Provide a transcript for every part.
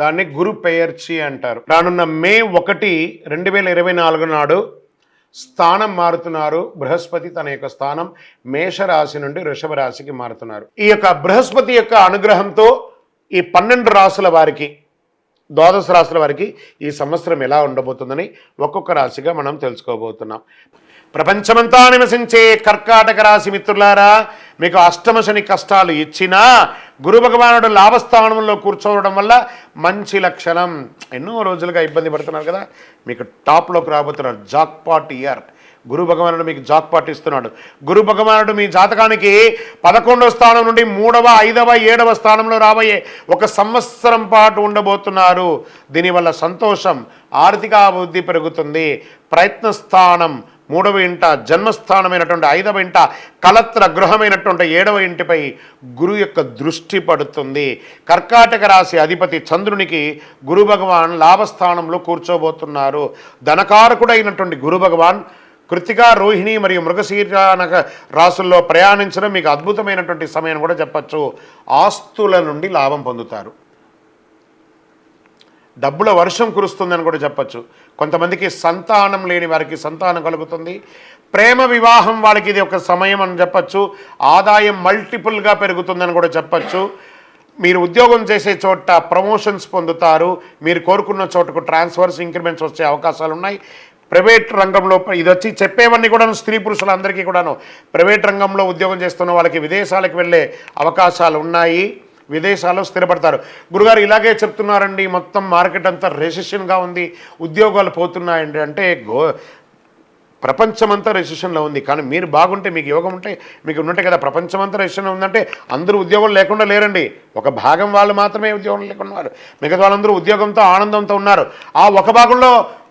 దాన్ని గురు పెయర్చి అంటారు. రానున్న మే ఒకటి రెండు వేల ఇరవై నాలుగు నాడు స్థానం మారుతున్నారు. బృహస్పతి తన యొక్క స్థానం మేషరాశి నుండి వృషభ రాశికి మారుతున్నారు. ఈ యొక్క బృహస్పతి యొక్క అనుగ్రహంతో ఈ పన్నెండు రాసుల వారికి ద్వాదశ రాశుల వారికి ఈ సంవత్సరం ఎలా ఉండబోతుందని ఒక్కొక్క రాశిగా మనం తెలుసుకోబోతున్నాం. ప్రపంచమంతా నివసించే కర్కాటక రాశి మిత్రులారా మీకు అష్టమ శని కష్టాలు ఇచ్చినా గురు భగవానుడు లాభస్థానంలో కూర్చోవడం వల్ల మంచి లక్షణం. ఎన్నో రోజులుగా ఇబ్బంది పడుతున్నారు కదా. మీకు టాప్లోకి రాబోతున్నారు. Jackpot year. గురు భగవానుడు మీకు జాక్పాట్ ఇస్తున్నాడు. గురు భగవానుడు మీ జాతకానికి పదకొండవ స్థానం నుండి మూడవ ఐదవ ఏడవ స్థానంలో రాబోయే ఒక సంవత్సరం పాటు ఉండబోతున్నారు. దీనివల్ల సంతోషం ఆర్థిక అభివృద్ధి పెరుగుతుంది. ప్రయత్న స్థానం మూడవ ఇంట జన్మస్థానమైనటువంటి ఐదవ ఇంట కలత్ర గృహమైనటువంటి ఏడవ ఇంటిపై గురు యొక్క దృష్టి పడుతుంది. కర్కాటక రాశి అధిపతి చంద్రునికి గురు భగవాన్ లాభస్థానంలో కూర్చోబోతున్నారు. ధనకారకుడైనటువంటి గురు భగవాన్ కృతిక రోహిణి మరియు మృగశీర్యానక రాసుల్లో ప్రయాణించడం మీకు అద్భుతమైనటువంటి సమయం కూడా చెప్పచ్చు. ఆస్తుల నుండి లాభం పొందుతారు. డబ్బుల వర్షం కురుస్తుందని కూడా చెప్పచ్చు. కొంతమందికి సంతానం లేని వారికి సంతానం కలుగుతుంది. ప్రేమ వివాహం వాళ్ళకి ఇది ఒక సమయం అని చెప్పచ్చు. ఆదాయం మల్టిపుల్గా పెరుగుతుందని కూడా చెప్పచ్చు. మీరు ఉద్యోగం చేసే చోట ప్రమోషన్స్ పొందుతారు. మీరు కోరుకున్న చోటకు ట్రాన్స్ఫర్స్ ఇంక్రిమెంట్స్ వచ్చే అవకాశాలు ఉన్నాయి. ప్రైవేట్ రంగంలో ఇది వచ్చి చెప్పేవన్నీ కూడాను స్త్రీ పురుషులందరికీ కూడాను. ప్రైవేట్ రంగంలో ఉద్యోగం చేస్తున్న వాళ్ళకి విదేశాలకు వెళ్ళే అవకాశాలు ఉన్నాయి. విదేశాల్లో స్థిరపడతారు. గురుగారు ఇలాగే చెప్తున్నారండి మొత్తం మార్కెట్ అంతా రెసిషన్గా ఉంది ఉద్యోగాలు పోతున్నాయండి. అంటే గో ప్రపంచమంతా రెసిషన్లో ఉంది. కానీ మీరు బాగుంటే మీకు యోగం ఉంటే మీకు ఉన్నట్టే కదా ప్రపంచమంతా రెసిషన్లో ఉందంటే అందరూ ఉద్యోగం లేకుండా లేరండి. ఒక భాగం వాళ్ళు మాత్రమే ఉద్యోగం లేకుండా ఉన్నారు మిగతా వాళ్ళందరూ ఉద్యోగంతో ఆనందంతో ఉన్నారు. ఆ ఒక భాగంలో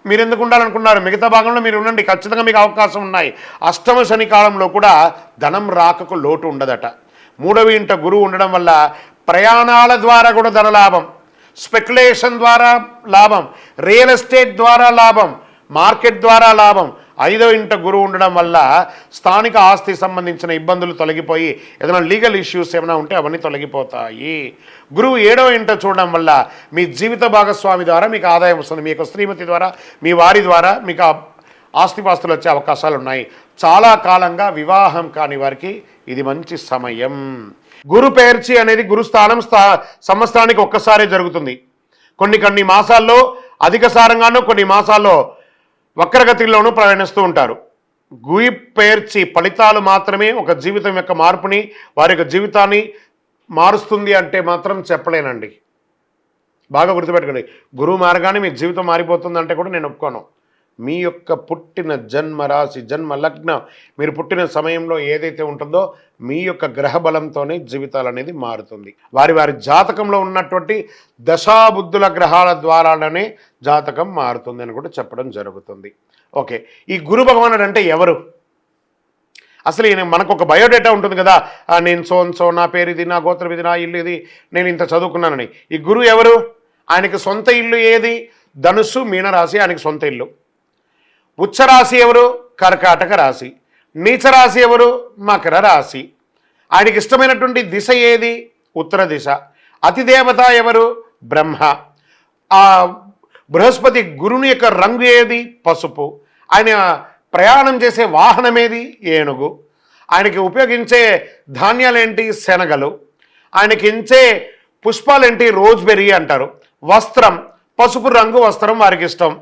మీరు ఎందుకు ఉండాలనుకున్నారు? మిగతా భాగంలో మీరు ఉండండి. ఖచ్చితంగా మీకు అవకాశం ఉన్నాయి. అష్టమ శని కాలంలో కూడా ధనం రాకకు లోటు ఉండదట. మూడవ ఇంట గురువు ఉండడం వల్ల ప్రయాణాల ద్వారా కూడా ధన లాభం స్పెక్యులేషన్ ద్వారా లాభం రియల్ ఎస్టేట్ ద్వారా లాభం మార్కెట్ ద్వారా లాభం. ఐదవ ఇంట గురువు ఉండడం వల్ల స్థానిక ఆస్తి సంబంధించిన ఇబ్బందులు తొలగిపోయి ఏదైనా లీగల్ ఇష్యూస్ ఏమైనా ఉంటే అవన్నీ తొలగిపోతాయి. గురువు ఏడవ ఇంట చూడడం వల్ల మీ జీవిత భాగస్వామి ద్వారా మీకు ఆదాయం వస్తుంది. మీ యొక్క శ్రీమతి ద్వారా మీ వారి ద్వారా మీకు ఆస్తిపాస్తులు వచ్చే అవకాశాలు ఉన్నాయి చాలా కాలంగా వివాహం కాని వారికి ఇది మంచి సమయం. గురు పేర్చి అనేది గురుస్థానం స్థా సంవత్సరానికి ఒక్కసారే జరుగుతుంది. కొన్ని కొన్ని మాసాల్లో అధిక సారంగానూ కొన్ని మాసాల్లో వక్రగతిలోనూ ప్రయాణిస్తూ ఉంటారు. గుయి పేర్చి ఫలితాలు మాత్రమే ఒక జీవితం యొక్క మార్పుని వారి యొక్క జీవితాన్ని మారుస్తుంది అంటే మాత్రం చెప్పలేనండి. బాగా గుర్తుపెట్టుకోండి. గురువు మారగానే మీ జీవితం మారిపోతుందంటే కూడా నేను ఒప్పుకోను. మీ యొక్క పుట్టిన జన్మ రాశి జన్మ లగ్న మీరు పుట్టిన సమయంలో ఏదైతే ఉంటుందో మీ యొక్క గ్రహ బలంతోనే జీవితాలు అనేది మారుతుంది. వారి వారి జాతకంలో ఉన్నటువంటి దశాబుద్ధుల గ్రహాల ద్వారానే జాతకం మారుతుంది అని కూడా చెప్పడం జరుగుతుంది. ఓకే ఈ గురు భగవానుడు అంటే ఎవరు? అసలు ఈయన మనకు ఒక బయోడేటా ఉంటుంది కదా నేను సోన్సో సో నా పేరు ఇది నా గోత్రం ఇది నా ఇల్లు ఇది నేను ఇంత చదువుకున్నానని. ఈ గురువు ఎవరు? ఆయనకి సొంత ఇల్లు ఏది? ధనుస్సు మీనరాశి ఆయనకి సొంత ఇల్లు. ఉచ్చరాశి ఎవరు? కర్కాటక రాశి. నీచరాశి ఎవరు? మకర రాశి. ఆయనకి ఇష్టమైనటువంటి దిశ ఏది? ఉత్తర దిశ. అతిదేవత ఎవరు? బ్రహ్మ. ఆ బృహస్పతి గురుని యొక్క రంగు ఏది? పసుపు. ఆయన ప్రయాణం చేసే వాహనం ఏది? ఏనుగు. ఆయనకి ఉపయోగించే ధాన్యాలేంటి? శనగలు. ఆయనకి ఇచ్చే పుష్పాలేంటి? రోజ్బెర్రీ అంటారు. వస్త్రం. పసుపు రంగు వస్త్రం వారికి ఇష్టం.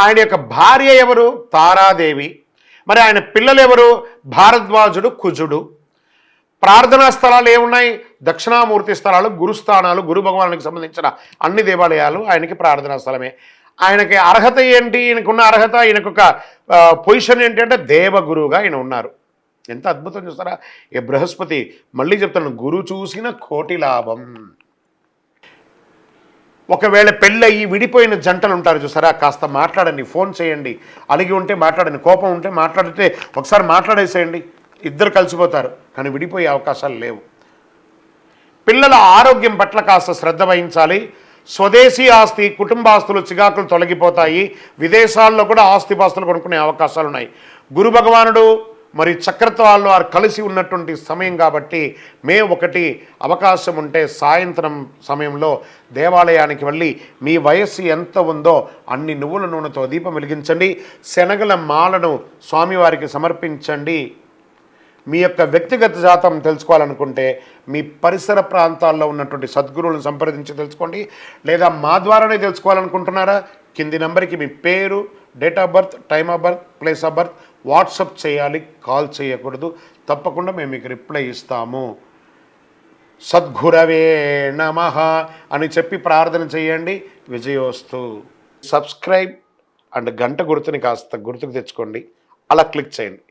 ఆయన యొక్క భార్య ఎవరు? తారాదేవి. మరి ఆయన పిల్లలు ఎవరు? భారద్వాజుడు కుజుడు. ప్రార్థనా స్థలాలు ఏమున్నాయి? దక్షిణామూర్తి స్థలాలు గురుస్థానాలు గురు భగవానికి సంబంధించిన అన్ని దేవాలయాలు ఆయనకి ప్రార్థనా స్థలమే. ఆయనకి అర్హత ఏంటి? ఈయనకున్న అర్హత ఈయనకు ఒక పొజిషన్ ఏంటి అంటే దేవగురువుగా ఆయన ఉన్నారు. ఎంత అద్భుతం చూస్తారా? ఈ బృహస్పతి మళ్ళీ చెప్తాను గురు చూసిన కోటి లాభం. ఒకవేళ పెళ్ళయి విడిపోయిన జంటలు ఉంటారు చూసారా? కాస్త మాట్లాడండి ఫోన్ చేయండి. అలిగి ఉంటే మాట్లాడండి కోపం ఉంటే మాట్లాడితే ఒకసారి మాట్లాడేసేయండి. ఇద్దరు కలిసిపోతారు కానీ విడిపోయే అవకాశాలు లేవు. పిల్లల ఆరోగ్యం పట్ల కాస్త శ్రద్ధ వహించాలి. స్వదేశీ ఆస్తి కుటుంబాస్తులు చికాకులు తొలగిపోతాయి. విదేశాల్లో కూడా ఆస్తిపాస్తులు కొనుక్కునే అవకాశాలు ఉన్నాయి గురు భగవానుడు మరి చక్రత్వాలు వారు కలిసి ఉన్నటువంటి సమయం కాబట్టి మే ఒకటి అవకాశం ఉంటే సాయంత్రం సమయంలో దేవాలయానికి వెళ్ళి మీ వయస్సు ఎంత ఉందో అన్ని నువ్వుల నూనెతో దీపం వెలిగించండి. శనగల మాలను స్వామివారికి సమర్పించండి. మీ యొక్క వ్యక్తిగత జాతం తెలుసుకోవాలనుకుంటే మీ పరిసర ప్రాంతాల్లో ఉన్నటువంటి సద్గురువులను సంప్రదించి తెలుసుకోండి. లేదా మా ద్వారానే తెలుసుకోవాలనుకుంటున్నారా? కింది నెంబర్కి మీ పేరు date of birth time of birth place of birth WhatsApp చేయాలి కాల్ చేయకూడదు. తప్పకుండా మేము మీకు రిప్లై ఇస్తాము. సద్గురవే నమ అని చెప్పి ప్రార్థన చేయండి. విజయోస్తు. సబ్స్క్రైబ్ అండ్ గంట గుర్తుని కాస్త గుర్తుకు తెచ్చుకోండి. అలా క్లిక్ చేయండి.